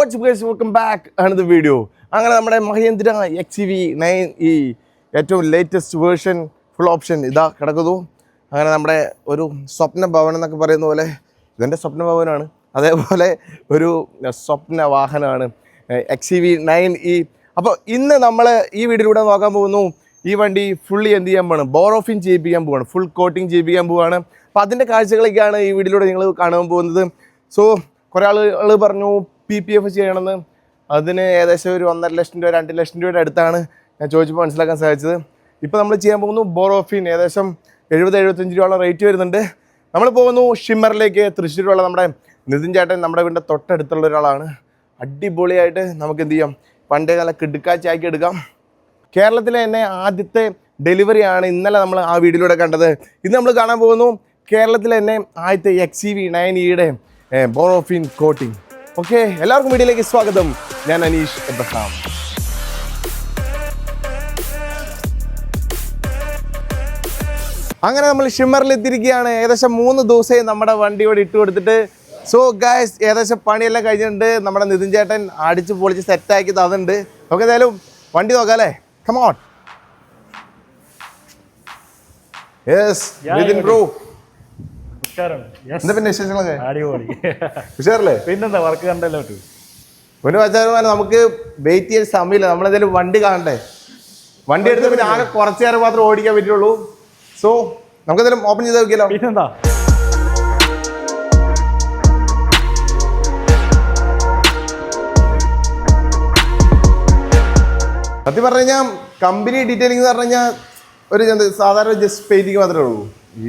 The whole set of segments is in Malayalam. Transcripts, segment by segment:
വെൽക്കം ബാക്ക് ആണ് ദ വീഡിയോ അങ്ങനെ നമ്മുടെ മഹേന്ദ്ര എക്സ് വി നയൻ ഈ ഏറ്റവും ലേറ്റസ്റ്റ് വേർഷൻ ഫുൾ ഓപ്ഷൻ ഇതാ കിടക്കുന്നു. അങ്ങനെ നമ്മുടെ ഒരു സ്വപ്ന ഭവൻ എന്നൊക്കെ പറയുന്ന പോലെ ഇതെന്റെ സ്വപ്ന ഭവനമാണ് അതേപോലെ ഒരു സ്വപ്ന വാഹനമാണ് എക്സ് വി നയൻ ഇ അപ്പോൾ ഇന്ന് നമ്മൾ ഈ വീഡിയോയിലൂടെ നോക്കാൻ പോകുന്നു. ഈ വണ്ടി ഫുള്ളി എന്ത് ചെയ്യാൻ പോവാണ്? ഓഫിൻ ചെയ്യിപ്പിക്കാൻ പോവാണ്. ഫുൾ കോട്ടിങ് ചെയ്യിപ്പിക്കാൻ പോവാണ്. അപ്പോൾ അതിന്റെ കാഴ്ചകളൊക്കെയാണ് ഈ വീഡിയോയിലൂടെ നിങ്ങൾ കാണാൻ പോകുന്നത്. സോ കുറേ ആളുകൾ പറഞ്ഞു പി പി എഫ് ചെയ്യണമെന്ന്. അതിന് ഏകദേശം ഒരു ഒന്നര ലക്ഷം രൂപ രണ്ട് ലക്ഷം രൂപയുടെ അടുത്താണ് ഞാൻ ചോദിച്ചപ്പോൾ മനസ്സിലാക്കാൻ സാധിച്ചത്. ഇപ്പോൾ നമ്മൾ ചെയ്യാൻ പോകുന്നു ബോറോഫിൻ. ഏകദേശം എഴുപത് എഴുപത്തഞ്ച് രൂപയുള്ള റേറ്റ് വരുന്നുണ്ട്. നമ്മൾ പോകുന്നു ഷിമ്മറിലേക്ക്. തൃശ്ശൂരുള്ള നമ്മുടെ നിതിൻ ചേട്ടൻ നമ്മുടെ വീടിന്റെ തൊട്ടടുത്തുള്ള ഒരാളാണ്. അടിപൊളിയായിട്ട് നമുക്ക് എന്ത് ചെയ്യാം? പണ്ടേ നല്ല കിടുക്കാച്ചാക്കി എടുക്കാം. കേരളത്തിലെ തന്നെ ആദ്യത്തെ ഡെലിവറിയാണ് ഇന്നലെ നമ്മൾ ആ വീഡിയോയിലൂടെ കണ്ടത്. ഇന്ന് നമ്മൾ കാണാൻ പോകുന്നു കേരളത്തിലെ തന്നെ ആദ്യത്തെ എക്സ് സി വി നയൻ ഇയുടെ ബോറോഫിൻ കോട്ടിംഗ് ഓക്കെ എല്ലാവർക്കും വീഡിയോയിലേക്ക് സ്വാഗതം. ഞാൻ അനീഷ് എബ്രഹാം. അങ്ങനെ നമ്മൾ ഷിമ്മറിൽ എത്തിയിരിക്കുകയാണ്. ഏകദേശം മൂന്ന് ദിവസമായി നമ്മുടെ വണ്ടിയോട് ഇട്ട് കൊടുത്തിട്ട്. സോ ഗായ്സ് ഏകദേശം പണിയെല്ലാം കഴിഞ്ഞിട്ടുണ്ട്. നമ്മുടെ നിതിൻ ചേട്ടൻ അടിച്ച് പൊളിച്ച് സെറ്റാക്കി തന്നിട്ടുണ്ട്. നമുക്ക് ഏതായാലും വണ്ടി നോക്കാം അല്ലേ? കമോൺ യെസ് നിതിൻ ബ്രോ എന്താ പിന്നെ വിശേഷങ്ങളൊക്കെ? അടിപൊളി. ഉഷാറല്ലേ? പിന്നെന്താ വർക്ക് കണ്ടല്ലോ ടു പിന്നെ വച്ചാൽ നമുക്ക് വെയിറ്റ് ചെയ്യാൻ സമയമില്ല. നമ്മളെന്തായാലും വണ്ടി കാണണ്ടേ? വണ്ടി എടുത്ത് പിന്നെ ആകെ കുറച്ചു നേരം മാത്രമേ ഓടിക്കാൻ പറ്റുള്ളൂ. സോ നമുക്ക് എന്തായാലും ഓപ്പൺ ചെയ്ത് നോക്കിയാലോ പിന്നെന്താ? സത്യം പറഞ്ഞു കഴിഞ്ഞാൽ കമ്പനി ഡീറ്റെയിലിംഗ് എന്ന് പറഞ്ഞു കഴിഞ്ഞാൽ ഒരു സാധാരണ ജസ്റ്റ് പെയിന്റിങ് മാത്രമേ ഉള്ളൂ.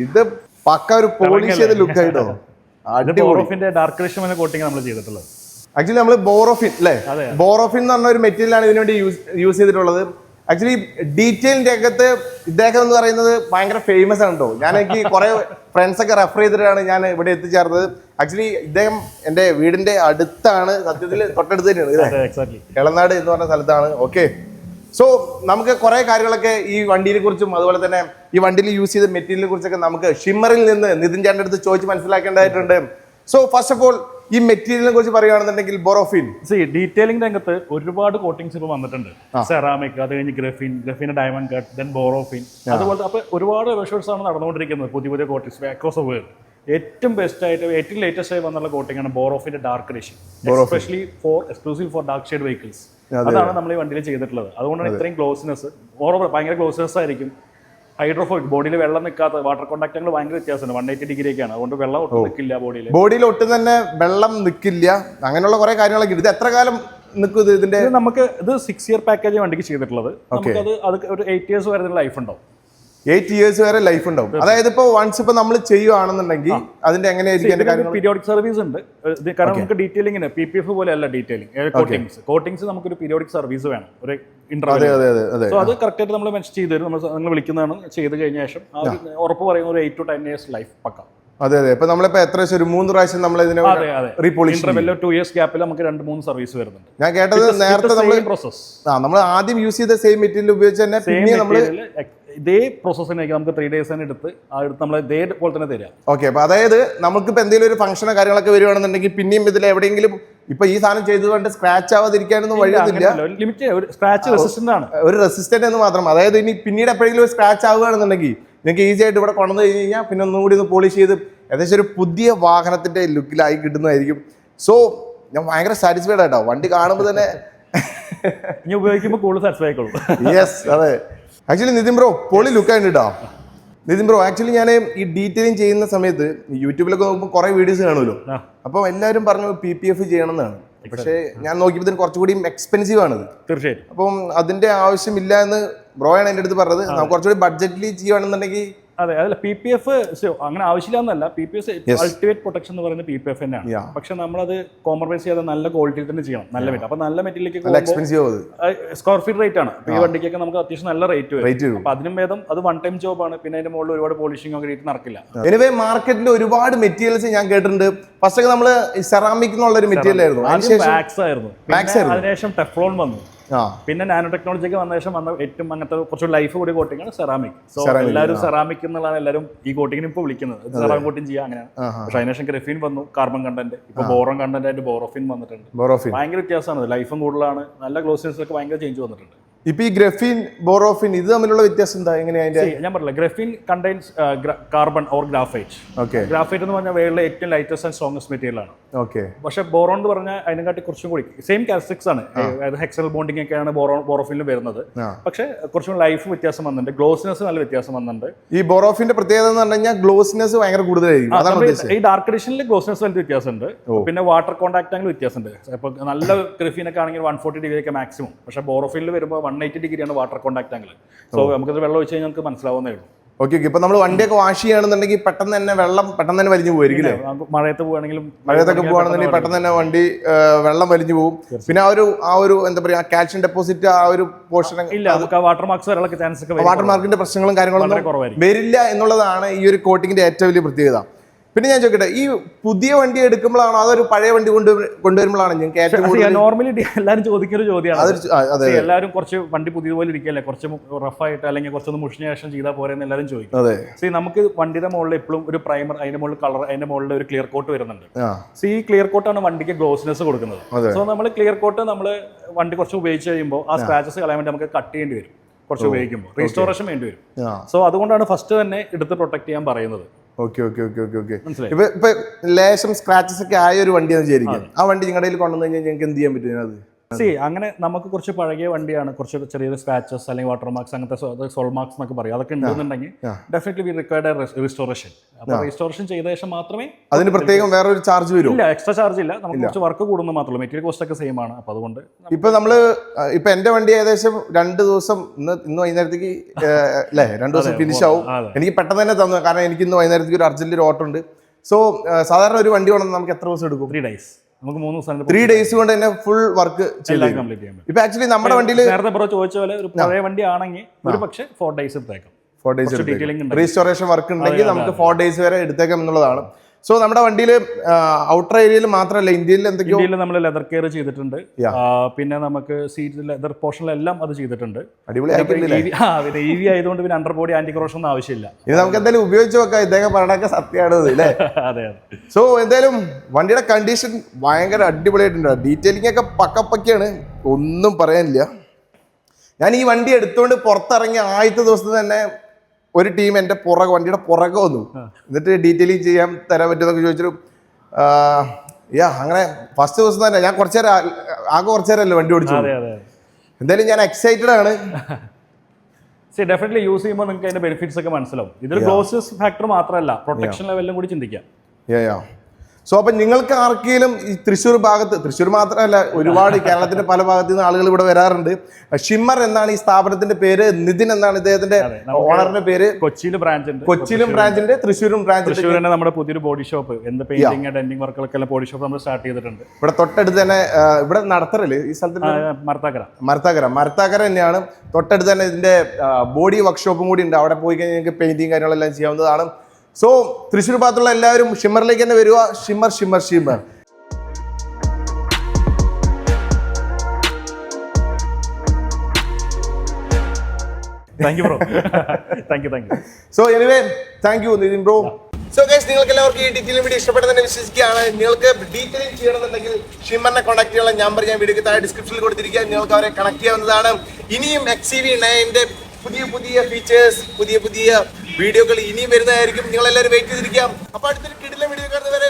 ഇത് പക്ക ഒരു പോളിഷ് ചെയ്ത ലുക്ക് ആയിട്ടോ? ബോറോഫിന്റെ ഡാർക്ക് കോട്ടിങ് നമ്മൾ ചെയ്തിട്ടുള്ളത്. ആക്ച്വലി നമ്മൾ ബോറോഫിൻ അല്ലേ ബോറോഫിൻ എന്ന് പറഞ്ഞ ഒരു മെറ്റീരിയലാണ് ഇതിനു വേണ്ടി യൂസ് യൂസ് ചെയ്തിട്ടുള്ളത്. ആക്ച്വലി ഡീറ്റെയിലിന്റെ അകത്ത് ഇദ്ദേഹം എന്ന് പറയുന്നത് ഭയങ്കര ഫേമസ് ആണ് കേട്ടോ ഞാൻ എനിക്ക് കുറെ ഫ്രണ്ട്സ് ഒക്കെ റെഫർ ചെയ്തിട്ടാണ് ഞാൻ ഇവിടെ എത്തിച്ചേർന്നത്. ആക്ച്വലി ഇദ്ദേഹം എന്റെ വീടിന്റെ അടുത്താണ്. സത്യത്തിൽ തൊട്ടടുത്ത് തന്നെയാണ് എളനാട് എന്ന് പറഞ്ഞ സ്ഥലത്താണ്. ഓക്കെ സോ നമുക്ക് കുറെ കാര്യങ്ങളൊക്കെ ഈ വണ്ടിയെ കുറിച്ചും അതുപോലെ തന്നെ ഈ വണ്ടിയിൽ യൂസ് ചെയ്ത മെറ്റീരിയലിനെ കുറിച്ചൊക്കെ നമുക്ക് ഷിമ്മറിൽ നിന്ന് നിതിൻ ചാന്റെ അടുത്ത് ചോദിച്ച് മനസ്സിലാക്കേണ്ടതായിട്ടുണ്ട്. സോ ഫസ്റ്റ് ഓഫ് ഓൾ ഈ മെറ്റീരിയലിനെ കുറിച്ച് പറയുകയാണെന്നുണ്ടെങ്കിൽ ബോറോഫിൻ. സി ഡീറ്റെയിലിംഗ് രംഗത്ത് ഒരുപാട് കോട്ടിങ്സ് ഇപ്പോൾ വന്നിട്ടുണ്ട്. സെറാമിക് അത് കഴിഞ്ഞ് ഗ്രഫിൻ ഗ്രഫിന്റെ ഡയമണ്ട് കട്ട് ദെൻ ബോറോഫിൻ അതുപോലെ അപ്പോൾ ഒരുപാട് വെഷേഴ്സ് ആണ് നടന്നുകൊണ്ടിരിക്കുന്നത് പുതിയ പുതിയ കോട്ടിങ്സ് അക്രോസ് ദ വേൾഡ് ഏറ്റവും ബെസ്റ്റ് ആയിട്ട് ഏറ്റവും ലേറ്റസ്റ്റ് ആയി വന്നുള്ള കോട്ടിംഗ് ആണ് ബോറോഫിന്റെ dark റേഷ്യൻ especially for exclusive for dark shade vehicles അതാണ് നമ്മൾ ഈ വണ്ടിയിൽ ചെയ്തിട്ടുള്ളത്. അതുകൊണ്ടാണ് ഇത്രയും ക്ലോസ്നെസ് ഓവർ ഭയങ്കര ക്ലോസ്നെസ് ആയിരിക്കും. ഹൈഡ്രോഫോയിക് ബോഡിയിൽ വെള്ളം നിൽക്കാത്ത വാട്ടർ കോണ്ടാക്റ്റുകൾ ഭയങ്കര വ്യത്യാസമുണ്ട്. വൺ എയ്റ്റി ഡിഗ്രി ഒക്കെയാണ് അതുകൊണ്ട് വെള്ളം ഒട്ടും നിൽക്കില്ല ബോഡിയിൽ. ബോഡിയിൽ ഒട്ടും തന്നെ വെള്ളം നിൽക്കില്ല. അങ്ങനെയുള്ള കുറെ കാര്യങ്ങളൊക്കെ ഇത് എത്ര കാലം നിൽക്കും ഇതിന്റെ നമുക്ക് ഇത് സിക്സ് ഇയർ പാക്കേജ് വണ്ടിക്ക് ചെയ്തിട്ടുള്ളത്. നമുക്കത് അത് ഒരു എയ്റ്റ് ഇയേഴ്സ് വരെ ലൈഫ് ഉണ്ടാവും. എയ്റ്റ് ഇയേഴ്സ് വരെ ലൈഫ് ഉണ്ടാവും. അതായത് ഇപ്പൊ വൺസ് ഇപ്പൊ നമ്മൾ ചെയ്യുവാണെന്നുണ്ടെങ്കിൽ അതിന്റെ എങ്ങനെയായിരിക്കും കാര്യങ്ങൾ പീരിയോഡിക് സർവീസ് ഉണ്ട്. കാരണം നമുക്ക് ഡീറ്റെയിലിങ്ങിന് പി പി എഫ് പോലെയല്ല ഡീറ്റെയിലിംഗ് കോട്ടിങ്സ് കോട്ടിങ്സ് നമുക്കൊരു പീരിയോഡിക് സർവീസ് വേണം. ഒരു ഇന്റർവ്യൂ അതെ സോ കറക്റ്റ് ആയിട്ട് നമ്മൾ മെൻഷൻ ചെയ്ത് തരും. നമ്മൾ നിങ്ങൾ വിളിക്കുന്നതാണ് ചെയ്ത് കഴിഞ്ഞ ശേഷം. ഉറപ്പ് പറയുന്ന ഒരു eight to ten years life പക്ക. അതെ അതെ. ഇപ്പൊ നമ്മളിപ്പോ എത്ര വർഷം ഒരു മൂന്ന് പ്രാവശ്യം നമ്മൾ ഇതിനെ റീപോളിഷ് ടു ഇയേഴ്സ് ഗ്യാപ്പിൽ നമുക്ക് രണ്ട് മൂന്ന് സർവീസ് വരുന്നുണ്ട്. ഞാൻ കേട്ടത് നേരത്തെ നമ്മൾ പ്രോസസ് ആ നമ്മൾ ആദ്യം യൂസ് ചെയ്ത സെയിം മെറ്റീരിയൽ ഉപയോഗിച്ച് തന്നെ പിന്നെ നമ്മൾ ഇതേ പ്രോസസ്സിനായിരിക്കും നമുക്ക് ത്രീ ഡേയ്സ് തന്നെ എടുത്ത് ആ എടുത്ത് നമ്മൾ ഇതേ പോലെ തന്നെ തരാം ഓക്കെ അപ്പോൾ അതായത് നമുക്കിപ്പോൾ എന്തെങ്കിലും ഒരു ഫംഗ്ഷനോ കാര്യങ്ങളൊക്കെ വരുവാണെന്നുണ്ടെങ്കിൽ പിന്നെയും ഇതിൽ എവിടെയെങ്കിലും ഇപ്പൊ ഈ സാധനം ചെയ്തുകൊണ്ട് സ്ക്രാച്ച് ആവാതിരിക്കാനൊന്നും വഴിയൊന്നുമില്ല. ലിമിറ്റ് ഒരു സ്ക്രാച്ച് റെസിസ്റ്റന്റ് ആണ്. ഒരു റെസിസ്റ്റന്റ് എന്ന് മാത്രം. അതായത് ഇനി പിന്നീട് എപ്പോഴെങ്കിലും ഒരു സ്ക്രാച്ച് ആവുകയാണെന്നുണ്ടെങ്കിൽ നിങ്ങൾക്ക് ഈസി ആയിട്ട് ഇവിടെ കൊണ്ടുവന്ന് കഴിഞ്ഞ് കഴിഞ്ഞാൽ പിന്നെ ഒന്നും കൂടി ഒന്ന് പോളിഷ് ചെയ്ത് ഏകദേശം ഒരു പുതിയ വാഹനത്തിന്റെ ലുക്കിലായി കിട്ടുന്നതായിരിക്കും. സോ ഞാൻ ഭയങ്കര സാറ്റിസ്ഫൈഡ് ആയിട്ടോ വണ്ടി കാണുമ്പോൾ തന്നെ ഇനി ഉപയോഗിക്കുമ്പോൾ കൂടുതൽ സാറ്റിസ്ഫൈ ആയിക്കോളൂ. യെസ് അതെ. ആക്ച്വലി നിതിൻ ബ്രോ പൊളി ലുക്ക് ആയിട്ട് കേട്ടോ നിതിൻ ബ്രോ ആക്ച്വലി ഞാൻ ഈ ഡീറ്റെയിലിംഗ് ചെയ്യുന്ന സമയത്ത് യൂട്യൂബിലൊക്കെ നോക്കുമ്പോൾ കുറെ വീഡിയോസ് കാണുമല്ലോ. അപ്പൊ എല്ലാവരും പറഞ്ഞു പി പി എഫ് ചെയ്യണം എന്നാണ് പക്ഷേ ഞാൻ നോക്കിയപ്പോൾ കുറച്ചുകൂടി എക്സ്പെൻസീവ് ആണത്. തീർച്ചയായിട്ടും. അപ്പം അതിന്റെ ആവശ്യമില്ല എന്ന് ബ്രോയാണ് എന്റെ അടുത്ത് പറഞ്ഞത്. കുറച്ചുകൂടി ബഡ്ജറ്റിൽ ചെയ്യുകയാണെന്നുണ്ടെങ്കിൽ അതെ അതല്ല പി പി എഫ് അങ്ങനെ ആവശ്യമില്ല എന്നല്ല. P P F ultimate protection എന്ന് പറയുന്നത് പി പി എഫ് തന്നെയാണ്. പക്ഷെ നമ്മളത് കോംപ്രമൈസ് ചെയ്യാതെ നല്ല ക്വാളിറ്റിയിൽ തന്നെ ചെയ്യണം. നല്ല മെറ്റീരിയൽ അപ്പൊ നല്ല അത്. സ്ക്വയർ ഫീറ്റ് റേറ്റ് ആണ്. ഈ വണ്ടിക്കൊക്കെ നമുക്ക് അത്യാവശ്യം നല്ല റേറ്റ് വരും. അപ്പൊ അതിനും ഭേദം അത് വൺ ടൈം ജോബ് ആണ്. പിന്നെ അതിന്റെ മുകളിൽ ഒരുപാട് പോളിഷിംഗ് ഒക്കെ റേറ്റ് നടക്കില്ല. എനിവേ മാർക്കറ്റിൽ ഒരുപാട് മെറ്റീരിയൽസ് ഞാൻ കേട്ടിട്ടുണ്ട്. ഫസ്റ്റ് ഒക്കെ നമ്മൾ സെറാമിക് എന്നുള്ള ഒരു മെറ്റീരിയൽ ആയിരുന്നു. അതിനുശേഷം ടെഫ്ലോൺ വന്നു. പിന്നെ നാനോ ടെക്നോളജി ഒക്കെ വന്ന ശേഷം വന്ന ഏറ്റവും അങ്ങനത്തെ കുറച്ച് ലൈഫ് കൂടി കോട്ടിംഗ് ആണ് സെറാമിക് സോ എല്ലാവരും സെറാമിക് എന്നുള്ളതാണ് എല്ലാവരും ഈ കോട്ടിങ്ങിന് ഇപ്പൊ വിളിക്കുന്നത്. സെറാം കോട്ടിങ് ചെയ്യുക അങ്ങനെയാണ്. പക്ഷെ അതിനുശേഷം ഗ്രഫീൻ വന്നു കാർബൺ കണ്ടന്റ് ഇപ്പൊ ബോറോൺ കണ്ടന്റ് ആയിട്ട് ബോറോഫിൻ വന്നിട്ടുണ്ട്. ബോറോഫിൻ ഭയങ്കര വ്യത്യാസമാണ്. ലൈഫും കൂടുതലാണ്. നല്ല ഗ്ലോസിനെസ് ഒക്കെ ഭയങ്കര ചേഞ്ച് വന്നിട്ടുണ്ട്. ഇപ്പൊ ഈ ഗ്രഫീൻ ബോറോഫിൻ ഇത് തമ്മിലുള്ള വ്യത്യാസം എന്താ? എങ്ങനെയാ അതിന്റെ? ഞാൻ പറഞ്ഞില്ല graphene contains carbon or graphite okay graphite എന്ന് പറഞ്ഞാൽ വേൾഡിലെ ഏറ്റവും ലൈറ്റസ്റ്റ് ആൻഡ് സ്ട്രോങ്സ്റ്റ് മെറ്റീരിയൽ ആണ്. ഓക്കെ പക്ഷേ ബോറോൺ എന്ന് പറഞ്ഞാൽ അതിനെക്കാട്ടി കുറച്ചും കൂടി സെയിം കാസ്റ്റിക്സ് ആണ്. അതായത് ഹെക്സൽ ബോണ്ടിങ് ഒക്കെയാണ് ബോറോ ബോറോഫിനിൽ വരുന്നത്. പക്ഷെ കുറച്ചും ലൈഫ് വ്യത്യാസം വന്നിട്ടുണ്ട്. ഗ്ലോസിനെസ് നല്ല വ്യത്യാസം വന്നിട്ടുണ്ട്. ഈ ബോറോഫിന്റെ പ്രത്യേകത എന്ന് പറഞ്ഞു കഴിഞ്ഞാൽ ഗ്ലോസിനെസ് ഭയങ്കര കൂടുതലായിരിക്കും. ഈ ഡാർക്ക് എഡിഷനിൽ ഗ്ലോസിനെസ് വലിയ വ്യത്യാസമുണ്ട്. പിന്നെ വാട്ടർ കോൺടാക്ട് ആംഗിൾ വ്യത്യാസമുണ്ട്. ഇപ്പൊ നല്ല ഗ്രഫീനൊക്കെ ആണെങ്കിൽ വൺ ഫോർട്ടി ഡിഗ്രി ഒക്കെ മാക്സിമം പക്ഷെ ബോറോഫിനിൽ വരുമ്പോൾ വൺ എയ്റ്റി ഡിഗ്രിയാണ് വാട്ടർ കോൺടാക്ട് ആംഗിൾ സോ നമുക്കത് വെള്ളം ഒഴിച്ച് കഴിഞ്ഞാൽ നമുക്ക് മനസ്സിലാവുന്നേ ഉള്ളൂ. Okay okay. ഇപ്പൊ നമ്മൾ വണ്ടിയൊക്കെ വാഷ് ചെയ്യുകയാണെന്നുണ്ടെങ്കിൽ പെട്ടെന്ന് തന്നെ വെള്ളം പെട്ടെന്ന് തന്നെ വലിഞ്ഞു പോകും മഴയത്ത് പോവാണെങ്കിലും മഴയത്തൊക്കെ പോവാണെന്നുണ്ടെങ്കിൽ പെട്ടെന്ന് തന്നെ വണ്ടി വെള്ളം വലിഞ്ഞു പോകും പിന്നെ ആ ഒരു ആ ഒരു എന്താ പറയാ കാൽഷ്യം ഡെപ്പോസിറ്റ് ആ ഒരു പോർഷൻ ഇല്ല വാട്ടർ മാർക്സ് വരാനുള്ള ചാൻസ് ഒക്കെ. വാട്ടർ മാർക്കിന്റെ പ്രശ്നങ്ങളും കാര്യങ്ങളും വരില്ല എന്നുള്ളതാണ് ഈ ഒരു കോട്ടിങ്ങിന്റെ ഏറ്റവും വലിയ പ്രത്യേകത. പിന്നെ ഞാൻ ചോദിക്കട്ടെ ഈ പുതിയ വണ്ടി എടുക്കുമ്പോഴാണോ അതൊരു പഴയ വണ്ടി കൊണ്ട് കൊണ്ടുവരുമ്പോഴാണ് ഞങ്ങൾക്ക് ഏറ്റവും നോർമലി എല്ലാവരും ചോദിക്കുന്ന ഒരു ചോദ്യമാണ്. എല്ലാവരും കുറച്ച് വണ്ടി പുതിയ പോലെ ഇരിക്കല്ലേ കുറച്ച് റഫായിട്ട് അല്ലെങ്കിൽ കുറച്ചൊന്ന് മുഷിഞ്ഞ ശേഷം ചെയ്താൽ പോരെ എന്ന് എല്ലാവരും ചോദിക്കും. അതെ. സി നമുക്ക് വണ്ടിയുടെ മുകളിൽ എപ്പോഴും ഒരു പ്രൈമർ അതിന്റെ മുകളിൽ കളർ അതിന്റെ മുകളിൽ ഒരു ക്ലിയർ കോട്ട് വരുന്നുണ്ട്. സി ഈ ക്ലിയർ കോട്ടാണ് വണ്ടിക്ക് ഗ്ലോസിനെസ് കൊടുക്കുന്നത്. സോ നമ്മൾ ക്ലിയർ കോട്ട് നമ്മൾ വണ്ടി കുറച്ച് ഉപയോഗിച്ച് കഴിയുമ്പോൾ ആ സ്ക്രാച്ചസ് കളയാൻ വേണ്ടി നമുക്ക് കട്ട് ചെയ്യേണ്ടി വരും. കുറച്ച് ഉപയോഗിക്കുമ്പോൾ. റീസ്റ്റോറേഷൻ വേണ്ടി വരും. സോ അതുകൊണ്ടാണ് ഫസ്റ്റ് തന്നെ എടുത്ത് പ്രൊട്ടക്ട് ചെയ്യാൻ പറയുന്നത്. Okay okay okay okay okay. ഇപ്പൊ ഇപ്പൊ ലേശം സ്ക്രാച്ചസ് ഒക്കെ ആയ ഒരു വണ്ടിയാണ് വിചാരിക്കും ആ വണ്ടി നിങ്ങളുടെ കയ്യിൽ കൊണ്ടുവന്നു കഴിഞ്ഞാൽ ഞങ്ങൾക്ക് എന്ത് ചെയ്യാൻ പറ്റും അത് സി അങ്ങനെ നമുക്ക് കുറച്ച് പഴകിയ വണ്ടിയാണ്. കുറച്ച് ചെറിയ സ്ക്രാച്ചസ് അല്ലെങ്കിൽ വാട്ടർ മാർക്സ് അങ്ങനത്തെ സോൾ മാർക്സ് എന്നൊക്കെ പറയും. അതൊക്കെ ഉണ്ടെന്നുണ്ടെങ്കിൽ. ഡെഫിനറ്റ്ലി വി റിക്വയർഡ് റിസ്റ്റോറേഷൻ അപ്പോൾ റിസ്റ്റോറേഷൻ ചെയ്ത ശേഷം മാത്രമേ അതിന് പ്രത്യേകം വേറെ ഒരു ചാർജ് വരും. ഇല്ല എക്സ്ട്രാ ചാർജ് ഇല്ല. നമുക്ക് കുറച്ച് വർക്ക് കൂടുന്നത് മാത്രമേ മെറ്റീരിയൽ കോസ്റ്റ് ഒക്കെ സെയിം ആണ്. അപ്പോൾ അതുകൊണ്ട് ഇപ്പൊ നമ്മൾ ആ, ഇപ്പൊ എന്റെ വണ്ടി ഏകദേശം രണ്ട് ദിവസം ഇന്ന് ഇന്ന് വൈകുന്നേരത്തേക്ക് അല്ലേ രണ്ട് ദിവസം ഫിനിഷ് ആവും. എനിക്ക് പെട്ടെന്ന് തന്നെ തന്നു. കാരണം എനിക്ക് ഇന്ന് വൈകുന്നേരത്തേക്ക് ഒരു അർജന്റ് ഒരു ഓട്ടോ ഉണ്ട്. സോ സാധാരണ ഒരു വണ്ടി വേണം നമുക്ക് എത്ര ദിവസം എടുക്കും? ത്രീ ഡേയ്സ് നമുക്ക് മൂന്ന് ദിവസം ത്രീ ഡേയ്സ് കൊണ്ട് തന്നെ ഫുൾ വർക്ക് എല്ലാം കംപ്ലീറ്റ് ചെയ്യാൻ പറ്റും. ഇപ്പൊ ആക്ച്വലി നമ്മുടെ വണ്ടിയിൽ നേരത്തെ ബ്രോ ചോദിച്ച പോലെ ഒരു പഴയ വണ്ടി ആണെങ്കിൽ ഒരു പക്ഷേ ഫോർ ഡേയ്സ് എടുത്തേക്കാം. ഫോർ ഡേയ്സ് റീസ്റ്റോറേഷൻ വർക്ക് ഉണ്ടെങ്കിൽ. നമുക്ക് ഫോർ ഡേയ്സ് വരെ എടുത്തേക്കാം എന്നുള്ളതാണ്. സോ നമ്മുടെ വണ്ടിയിൽ ഔട്ടർ ഏരിയയിൽ മാത്രമല്ല ഇന്ത്യയിൽ എന്തൊക്കെയോ ഇന്ത്യയിൽ നമ്മൾ ലെതർ കെയർ ചെയ്തിട്ടുണ്ട്. പിന്നെ നമുക്ക് സീറ്റ് ലെതർ പോർഷനിലെല്ലാം അത് ചെയ്തിട്ടുണ്ട്. അടിപൊളി ഇ വി ആയതുകൊണ്ട് പിന്നെ അണ്ടർ ബോഡി ആന്റി ക്രോഷൻ ഒന്നും ആവശ്യമില്ല. ഇത് നമുക്ക് എന്തായാലും ഉപയോഗിച്ച് നോക്കാം. ഇദ്ദേഹം പറയണൊക്കെ സത്യമാണ് അല്ലേ? അതെ സോ എന്തായാലും വണ്ടിയുടെ കണ്ടീഷൻ ഭയങ്കര അടിപൊളിയായിട്ടുണ്ട്. ഡീറ്റെയിലിംഗ് ഒക്കെ പക്കപ്പക്കയാണ്. ഒന്നും പറയാനില്ല. ഞാൻ ഈ വണ്ടി എടുത്തുകൊണ്ട് പുറത്തിറങ്ങിയ ആദ്യത്തെ ദിവസത്തിൽ തന്നെ ഒരു ടീം എന്റെ പുറകെ വണ്ടിയുടെ പുറകെ വന്നു. എന്നിട്ട് ഡീറ്റെയിലിംഗ് ചെയ്യാൻ തരാൻ പറ്റുമെന്നൊക്കെ ചോദിച്ചിട്ട് യാ അങ്ങനെ ഫസ്റ്റ് ദിവസം തന്നെ ഞാൻ കുറച്ചു നേരം ആകെ കുറച്ചു നേരമല്ലേ വണ്ടി ഓടിച്ചു എന്തായാലും ഞാൻ എക്സൈറ്റഡ് ആണ്. സി ഡെഫിനറ്റ്ലി യൂസ് ചെയ്യുമ്പോൾ നിങ്ങൾക്ക് അതിന്റെ ബെനിഫിറ്റ്സ് ഒക്കെ മനസ്സിലാവും. ഇതിൽ ഗ്ലോസസ് ഫാക്ടർ മാത്രമല്ല പ്രൊട്ടക്ഷൻ ലെവലിലും കൂടി ചിന്തിക്കാം. സോ അപ്പം നിങ്ങൾക്ക് ആർക്കെങ്കിലും ഈ തൃശ്ശൂർ ഭാഗത്ത് തൃശ്ശൂർ മാത്രമല്ല ഒരുപാട് കേരളത്തിന്റെ പല ഭാഗത്തു നിന്ന് ആളുകൾ ഇവിടെ വരാറുണ്ട്. ഷിമ്മർ എന്നാണ് ഈ സ്ഥാപനത്തിന്റെ പേര് നിതിൻ എന്നാണ് ഇദ്ദേഹത്തിന്റെ ഓണറിന്റെ പേര്. കൊച്ചിയിൽ ബ്രാഞ്ച് ഉണ്ട്. കൊച്ചിയിലും ബ്രാഞ്ചിന്റെ തൃശ്ശൂരും ബ്രാഞ്ച് തൃശ്ശൂർ തന്നെ നമ്മുടെ പുതിയൊരു ബോഡി ഷോപ്പ് എന്ത് പെയിന്റിങ് ഡെന്റിങ് വർക്കുകളൊക്കെ ബോഡി ഷോപ്പ് നമ്മൾ സ്റ്റാർട്ട് ചെയ്തിട്ടുണ്ട്. ഇവിടെ തൊട്ടടുത്ത് തന്നെ ഇവിടെ നടത്തറല്ലേ ഈ സ്ഥലത്തിന് മർത്താക്കര. മർത്താക്കര. മർത്താക്കര തന്നെയാണ്. തൊട്ടടുത്ത് തന്നെ ഇതിന്റെ ബോഡി വർക്ക്ഷോപ്പും കൂടി ഉണ്ട്. അവിടെ പോയി കഴിഞ്ഞാൽ നിങ്ങൾക്ക് പെയിന്റിങ് കാര്യങ്ങളെല്ലാം ചെയ്യാവുന്നതാണ്. സോ തൃശ്ശൂർ ഭാഗത്തുള്ള എല്ലാവരും ഷിമ്മറിലേക്ക് തന്നെ വരിക. Shimmer Shimmer Shimmer. Thank you bro thank you thank you so anyway thank you Nitin bro so guys നിങ്ങൾക്ക് എല്ലാവർക്കും ഈ ഡീറ്റെയിലും വീഡിയോ ഇഷ്ടപ്പെട്ടെന്ന് വിശ്വസിക്കുകയാണ്. നിങ്ങൾക്ക് ഡീറ്റെയിലിംഗ് ചെയ്യണമെന്നുണ്ടെങ്കിൽ ഷിമ്മറിനെ കോൺടാക്ട് ചെയ്യാനുള്ള നമ്പർ ഞാൻ വീഡിയോക്ക് താഴെ ഡിസ്ക്രിപ്ഷനിൽ കൊടുത്തിരിക്കുക നിങ്ങൾക്ക് അവരെ കണക്ട് ചെയ്യാവുന്നതാണ്. ഇനിയും എക്സ് സി വി നയന്റെ പുതിയ പുതിയ ഫീച്ചേഴ്സ് പുതിയ പുതിയ വീഡിയോകൾ ഇനിയും വരുന്നതായിരിക്കും. നിങ്ങളെല്ലാവരും വെയിറ്റ് ചെയ്തിരിക്കാം. അപ്പോൾ അടുത്തൊരു കിടിലം വീഡിയോ കാണുന്നവരെ